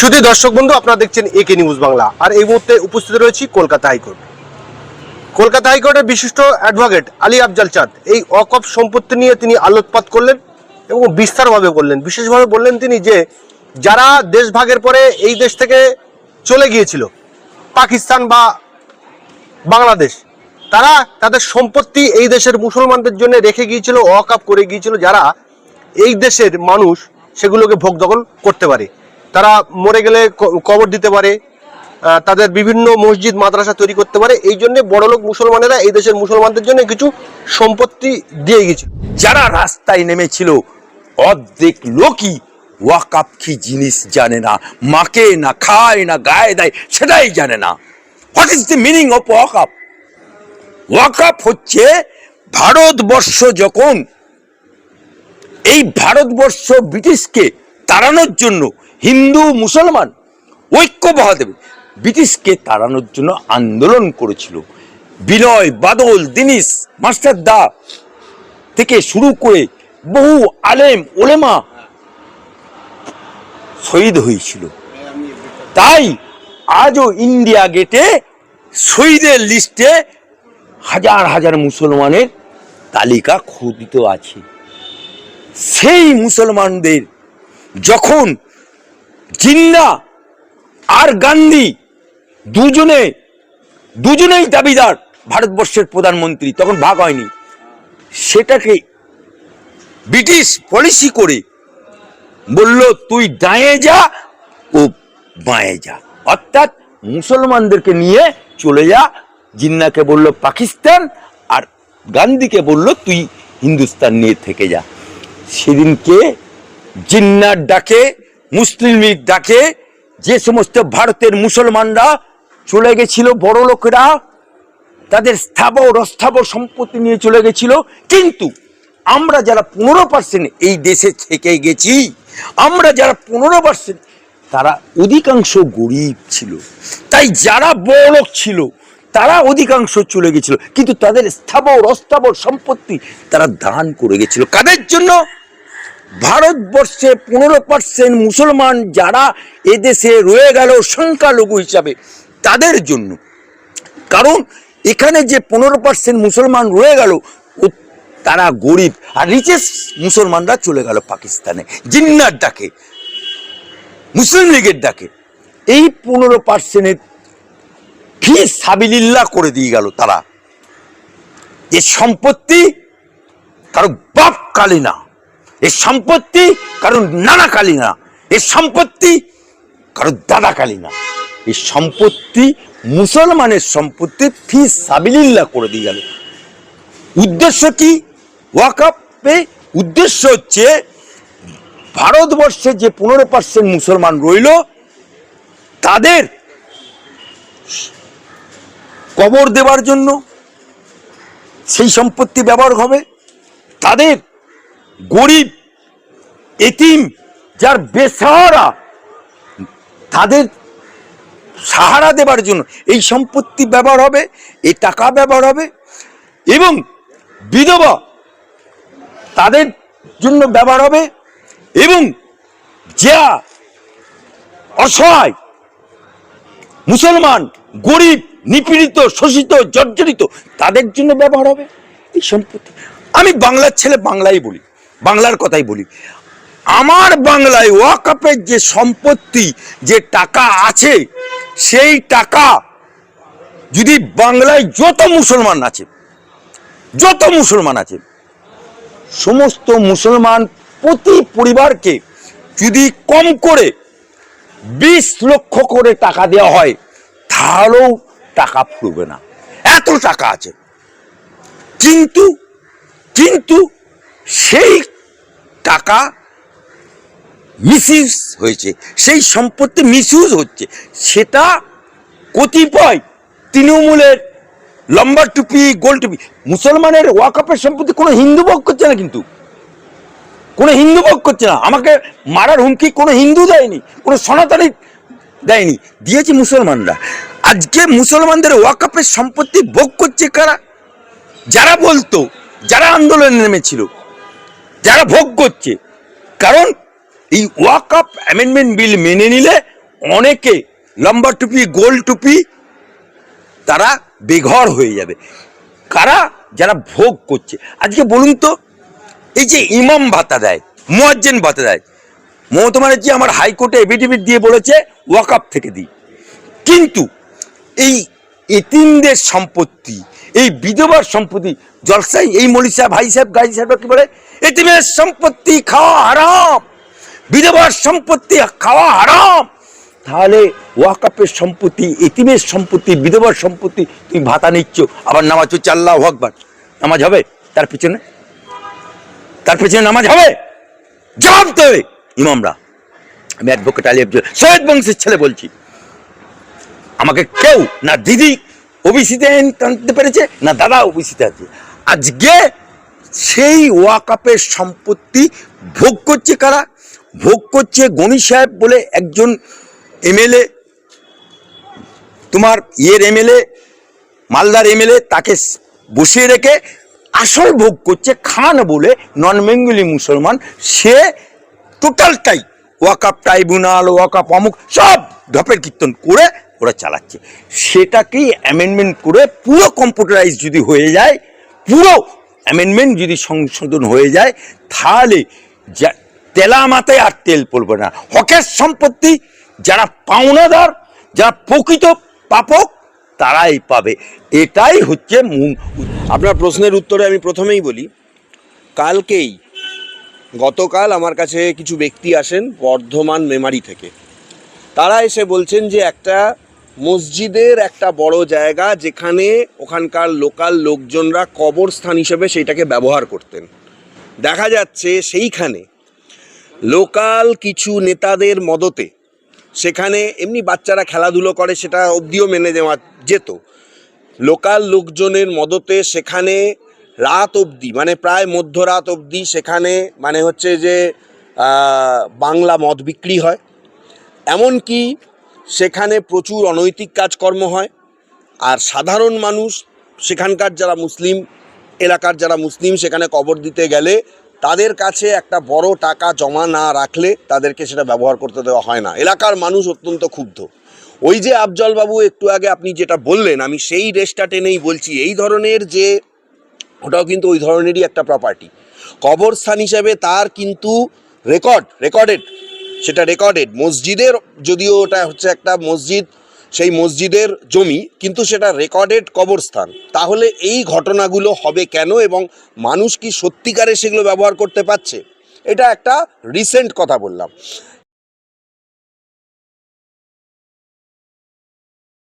শুধু দর্শক বন্ধু, আপনারা দেখছেন একে নিউজ বাংলা। আর এই মুহূর্তে উপস্থিত রয়েছি কলকাতা হাইকোর্ট। কলকাতা হাইকোর্টের বিশিষ্ট অ্যাডভোকেট আলী আফজাল চাঁদ। এই অকপ সম্পত্তি নিয়ে তিনি আলোকপাত করলেন এবং বিস্তারভাবে বললেন। বিশেষভাবে বললেন তিনি যে, যারা দেশ ভাগের পরে এই দেশ থেকে চলে গিয়েছিল, পাকিস্তান বা বাংলাদেশ, তারা তাদের সম্পত্তি এই দেশের মুসলমানদের জন্য রেখে গিয়েছিল ওয়াকাপ করে গিয়েছিল, যারা এই দেশের মানুষ সেগুলোকে ভোগ দখল করতে পারে। তারা মরে গেলে কবর দিতে পারে তাদের বিভিন্ন মসজিদ, মাদ্রাসা তৈরি করতে পারে। এই জন্য বড়লোক মুসলমানেরা এই দেশের মুসলমানদের জন্য কিছু সম্পত্তি দিয়ে গেছে। যারা রাস্তায় নেমেছিল, অর্ধেক লোকই ওয়াকাপ কি জিনিস জানে না, মাকে না খায় না গায়ে দেয় সেটাই জানে না। What is the meaning of wake up? Wake up হচ্ছে ভারতবর্ষ যখন, এই ভারতবর্ষ ব্রিটিশকে তাড়ানোর জন্য হিন্দু, মুসলমান ঐক্য বহা দেবে ব্রিটিশকে তাড়ানোর জন্য আন্দোলন করেছিল। বিনয়, বাদল, দিনিস, মাস্টার দা থেকে শুরু করে বহু আলেম, ওলেমা শহীদ হয়েছিল। তাই আজও ইন্ডিয়া গেটে শহীদের লিস্টে হাজার হাজার মুসলমানের তালিকা খোদিত আছে। সেই মুসলমানদের যখন জিন্না আর গান্ধী দুজনে, দুজনেই দাবিদার ভারতবর্ষের প্রধানমন্ত্রী, তখন ভাগ হয়নি। সেটাকে ব্রিটিশ পলিসি করে বলল, তুই ডায়ে যা ও বাঁয়ে যা। অর্থাৎ মুসলমানদেরকে নিয়ে চলে যা। জিন্নাকে বলল, পাকিস্তান। আর গান্ধীকে বলল, তুই হিন্দুস্তান নিয়ে থেকে যা। সেদিনকে জিন্নার ডাকে মুসলিম লীগ ডাকে যে সমস্ত ভারতের মুসলমানরা চলে গেছিল, বড় লোকেরা, তাদের স্থাবর অস্থাবর সম্পত্তি নিয়ে চলে গেছিল। কিন্তু আমরা যারা পনেরো পার্সেন্ট এই দেশে থেকে গেছি, আমরা যারা পনেরো পার্সেন্ট, তারা অধিকাংশ গরিব ছিল। তাই যারা বড় লোক ছিল, তারা অধিকাংশ চলে গেছিল। কিন্তু তাদের স্থাবর অস্থাবর সম্পত্তি তারা দান করে গেছিল। কাদের জন্য? ভারতবর্ষে পনেরো পার্সেন্ট মুসলমান যারা এদেশে রয়ে গেল সংখ্যালঘু হিসাবে, তাদের জন্য। কারণ এখানে যে পনেরো পার্সেন্ট মুসলমান রয়ে গেল তারা গরিব আর রিচেস্ট মুসলমানরা চলে গেল পাকিস্তানে জিন্নার ডাকে মুসলিম লীগের ডাকে এই পনেরো পার্সেন্টের ফি সাবিলিল্লা করে দিয়ে গেল তারা। যে সম্পত্তি কারও বাপ কালী না। এর সম্পত্তি কারও নানা কালী না এর সম্পত্তি কারও দাদা কালী না এই সম্পত্তি মুসলমানের সম্পত্তি ফি সাবিলিল্লা করে দিয়ে গেল। উদ্দেশ্য কি? ওয়াকাপে উদ্দেশ্য হচ্ছে ভারতবর্ষে যে পনেরো পার্সেন্ট মুসলমান রইল, তাদের কবর দেওয়ার জন্য সেই সম্পত্তি ব্যবহার হবে। তাদের গরিব, এতিম, যার বেসাহারা, তাদের সাহারা দেবার জন্য এই সম্পত্তি ব্যবহার হবে, এই টাকা ব্যবহার হবে এবং বিধবা তাদের জন্য ব্যবহার হবে এবং যা অসহায়, মুসলমান, গরিব, নিপীড়িত, শোষিত, জর্জরিত তাদের জন্য ব্যবহার হবে, এই সম্পত্তি। আমি বাংলার ছেলে বাংলাই বলি। বাংলার কথাই বলি। আমার বাংলায় ওয়াকাপের যে সম্পত্তি, যে টাকা আছে, সেই টাকা যদি বাংলায় যত মুসলমান আছে, যত মুসলমান আছে, সমস্ত মুসলমান প্রতি পরিবারকে যদি কম করে বিশ লক্ষ করে টাকা দেওয়া হয়, তাহলেও টাকা ফুরবে না। এত টাকা আছে। কিন্তু কিন্তু সেই টাকা মিসইউজ হয়েছে, সেই সম্পত্তি মিসইউজ হচ্ছে। সেটা কতিপয় তৃণমূলের লম্বা টুপি গোল টুপি, মুসলমানের ওয়াকাপের সম্পত্তি কোনো হিন্দু ভোগ করছে না কিন্তু। কোনো হিন্দু ভোগ করছে না। আমাকে মারার হুমকি কোনো হিন্দু দেয়নি, কোনো সনাতনী দেয়নি। দিয়েছে মুসলমানরা। আজকে মুসলমানদের ওয়াকাপের সম্পত্তি ভোগ করছে কারা? যারা বলতো, যারা আন্দোলনে নেমেছিল। যারা ভোগ করছে। কারণ এই ওয়াকআপ অ্যামেন্ডমেন্ট বিল মেনে নিলে অনেকে লম্বা টুপি গোল টুপি তারা বেঘর হয়ে যাবে। কারা যারা ভোগ করছে? আজকে বলুন তো, এই যে ইমাম ভাতা দেয়, মোয়াজ্জেন ভাতা দেয়, মমতা ব্যানার্জি আমার হাইকোর্টে এফিডেভিট দিয়ে বলেছে ওয়াকআপ থেকে দিই। কিন্তু এই এতিমদের সম্পত্তি, এই বিধবার সম্পত্তি জলসাই এই মলি সাহেব ভাই সাহেব গাই সাহেব কি বলে এতিমের সম্পত্তি খাওয়া হারাম, বিধবার সম্পত্তি খাওয়া হারাম। তাহলে ওয়াকাপের সম্পত্তি, এতিমের সম্পত্তি, বিধবার সম্পত্তি তুমি ভাতা নিচ্ছ, আবার নামাজ হচ্ছে আল্লাহ আকবার। নামাজ হবে? তার পিছনে? তার পিছনে নামাজ হবে? জবাব দেবে ইমামরা। আমি অ্যাডভোকেট আলী আব্দুল সৈয়দ বংশের ছেলে বলছি। আমাকে কেউ না দিদি ওবিসিতে টানতে পেরেছে, না দাদা ওবিসিতে আছে। আজকে সেই ওয়াকাপের সম্পত্তি ভোগ করছে কারা? ভোগ করছে গণি সাহেব বলে একজন এমএলএ, তোমার ইয়ের এমএলএ, মালদার এমএলএ তাকে বসিয়ে রেখে আসল ভোগ করছে খান বলে নন বেঙ্গলি মুসলমান। সে টোটালটাই ওয়াকাপ ট্রাইব্যুনাল ওয়াকাপ অমুক সব ধপের কীর্তন করে ওরা চালাচ্ছে। সেটাকেই অ্যামেন্ডমেন্ট করে পুরো কম্পিউটারাইজ যদি হয়ে যায়, পুরো অ্যামেন্ডমেন্ট যদি সংশোধন হয়ে যায়, তাহলে যা তেলা মাথায় আর তেল পড়বে না। হকের সম্পত্তি যারা পাওনাদার, যারা প্রকৃত পাপক, তারাই পাবে। এটাই হচ্ছে আপনার প্রশ্নের উত্তরে আমি প্রথমেই বলি, কালকেই গতকাল আমার কাছে কিছু ব্যক্তি আসেন বর্ধমান মেমারি থেকে। তারা এসে বলছেন যে একটা মসজিদের একটা বড় জায়গা যেখানে ওখানকার লোকাল লোকজনরা কবরস্থান হিসেবে সেইটাকে ব্যবহার করতেন। দেখা যাচ্ছে সেইখানে লোকাল কিছু নেতাদের মদতে সেখানে এমনি বাচ্চারা খেলাধুলো করে সেটা অবধিও মেনে দেওয়া যেত। লোকাল লোকজনের মদতে সেখানে রাত অবধি মানে প্রায় মধ্যরাত অবধি সেখানে মানে হচ্ছে যে বাংলা মদ বিক্রি হয়। এমনকি সেখানে প্রচুর অনৈতিক কাজকর্ম হয়। আর সাধারণ মানুষ, সেখানকার যারা মুসলিম, এলাকার যারা মুসলিম, সেখানে কবর দিতে গেলে তাদের কাছে একটা বড় টাকা জমা না রাখলে তাদেরকে সেটা ব্যবহার করতে দেওয়া হয় না। এলাকার মানুষ অত্যন্ত ক্ষুব্ধ। ওই যে আফজল বাবু একটু আগে আপনি যেটা বললেন, আমি সেই রেসটা টেনেই বলছি, এই ধরনের যে, ওটাও কিন্তু ওই ধরনেরই একটা প্রপার্টি কবরস্থান হিসেবে তার কিন্তু রেকর্ড রেকর্ডেড সেটা রেকর্ডেড মসজিদের যদিও ওটা হচ্ছে একটা মসজিদ, সেই মসজিদের জমি, কিন্তু সেটা রেকর্ডেড কবরস্থান। তাহলে এই ঘটনাগুলো হবে কেন এবং মানুষ কি সত্যিকারে সেগুলো ব্যবহার করতে পারছে? এটা একটা রিসেন্ট কথা বললাম।